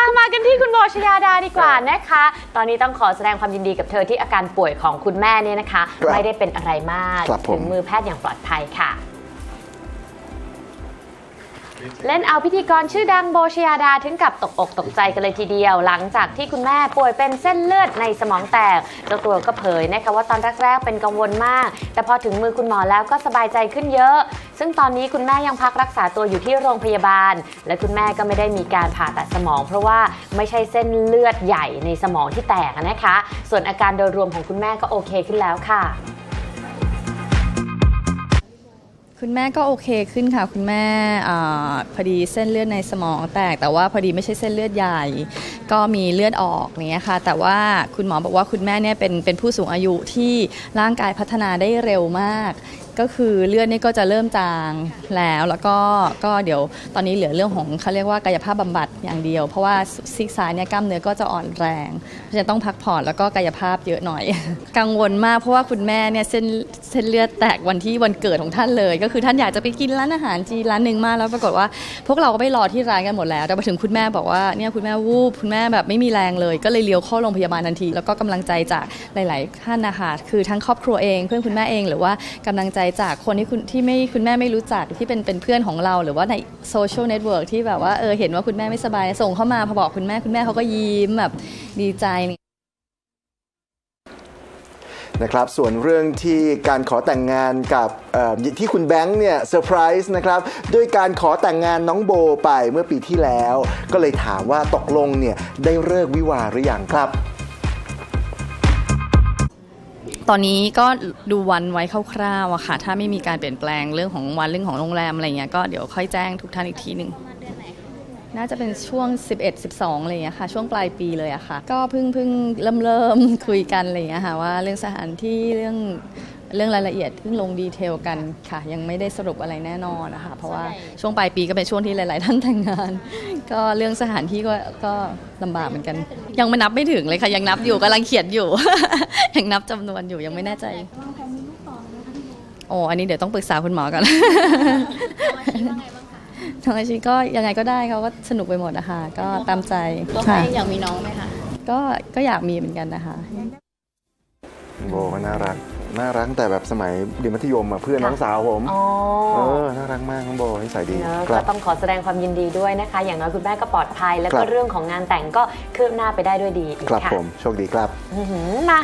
อะมากันที่คุณโบชยาดาดีกว่านะคะ ตอนนี้ต้องขอแสดงความยินดีกับเธอที่อาการป่วยของคุณแม่เนี่ยนะคะ ครับไม่ได้เป็นอะไรมากครับผม ถึงมือแพทย์อย่างปลอดภัยค่ะ เล่นเอาพิธีกรชื่อดังโบชยาดาถึงกับตกอกตกใจกันเลยทีเดียว หลังจากที่คุณแม่ป่วยเป็นเส้นเลือดในสมองแตกเจ้าตัวก็เผยนะคะว่าตอนแรกๆเป็นกังวลมาก แต่พอถึงมือคุณหมอแล้วก็สบายใจขึ้นเยอะ ซึ่งตอนนี้คุณแม่ยังพักรักษาตัวอยู่ที่โรงพยาบาล และคุณแม่ก็ไม่ได้มีการผ่าตัดสมอง เพราะว่าไม่ใช่เส้นเลือดใหญ่ในสมองที่แตกนะคะ ส่วนอาการโดยรวมของคุณแม่ก็โอเคขึ้นแล้วค่ะ คุณแม่ก็โอเคขึ้นค่ะ คุณแม่อพอดีเส้นเลือดในสมองแตก แต่ว่าพอดีไม่ใช่เส้นเลือดใหญ่ ก็มีเลือดออกอย่างเนี้ยค่ะ แต่ว่าคุณหมอบอกว่าคุณแม่เนี่ยเป็นเป็นผู้สูงอายุที่ร่างกายพัฒนาได้เร็วมาก ก็คือเลือดนี่ก็จะเริ่มจางแล้วแล้วก็ก็เดี๋ยวตอนนี้เหลือเรื่องของเขาเรียกว่ากายภาพบำบัดอย่างเดียว เพราะว่าซีกซ้ายเนี่ยกล้ามเนื้อก็จะอ่อนแรงเพราะต้องพักผ่อนแล้วก็กายภาพเยอะหน่อย กังวลมากเพราะว่าคุณแม่เนี่ยเส้นเส้นเลือดแตกวันที่วันเกิดของท่านเลย ก็คือท่านอยากจะไปกินร้านอาหารจีนร้านหนึ่งมากแล้วปรากฏว่า พวกเราก็ไปรอที่ร้านกันหมดแล้ว แต่มาถึงคุณแม่บอกว่าเนี่ยคุณแม่วูบคุณแม่แบบไม่มีแรงเลย ก็เลยเลี้ยวเข้าโรงพยาบาลทันที แล้วก็กำลังใจจากหลาย ๆ ท่านนะคะคือทั้งครอบครัวเองเพื่อนคุณแม่เองหรือว่ากำลังใจจากคนที่คุณที่ไม่คุณแม่ไม่รู้จักที่เป็นเป็นเพื่อนของเรา หรือว่าในโซเชียลเน็ตเวิร์กที่แบบว่าเออเห็นว่าคุณแม่ไม่สบาย ส่งเข้ามาพอบอกคุณแม่คุณแม่เขาก็ยิ้มแบบดีใจนะครับส่วนเรื่องที่การขอแต่งงานกับที่คุณแบงค์เนี่ยเซอร์ไพรส์นะครับด้วยการขอแต่งงานน้องโบไปเมื่อปีที่แล้ว ก็เลยถามว่าตกลงเนี่ยได้เลิกวิวาหรือยังครับ ตอนนี้ก็ดูวันไว้คร่าวๆอะค่ะ ถ้าไม่มีการเปลี่ยนแปลงเรื่องของวันเรื่องของโรงแรมอะไรเงี้ยก็เดี๋ยวค่อยแจ้งทุกท่านอีกทีหนึ่งน่าจะเป็นช่วง 11 12อะไรเงี้ยค่ะ ช่วงปลายปีเลยอะค่ะ ก็เพิ่งเพิ่งเริ่มเริ่มคุยกันอะไรเงี้ยค่ะว่าเรื่องสถานที่เรื่อง เรื่องรายละเอียดเพิ่งลงดีเทลกันค่ะ ยังไม่ได้สรุปอะไรแน่นอนนะคะ เพราะว่าช่วงปลายปีก็เป็นช่วงที่หลาย ๆ ท่านแต่งงาน ก็เรื่องสถานที่ก็ก็ลำบากเหมือนกัน ยังไม่นับไม่ถึงเลยค่ะ ยังนับอยู่กำลังเขียนอยู่ ยังนับจำนวนอยู่ยังไม่แน่ใจโอ้อันนี้เดี๋ยวต้องปรึกษาคุณหมอก่อนทางอาชีพก็ยังไงก็ได้เขาก็สนุกไปหมดนะคะก็ตามใจตัวเขาค่ะเองอยากมีน้องไหมคะก็ก็อยากมีเหมือนกันนะคะ โบก็น่ารัก น่ารักตั้งแต่แบบสมัยเรียนมัธยมอะเพื่อนน้องสาวผม อ๋อเออ น่ารักมากน้องโบนิสัยดีเนอะคก็รับต้องขอแสดงความยินดีด้วยนะคะ อย่างน้อยคุณแม่ก็ปลอดภัย แล้วคก็รับเรื่องของงานแต่งก็คืบหน้าไปได้ด้วยดีอีกครับค่ะผม โชคดีครับ อื้อหือมา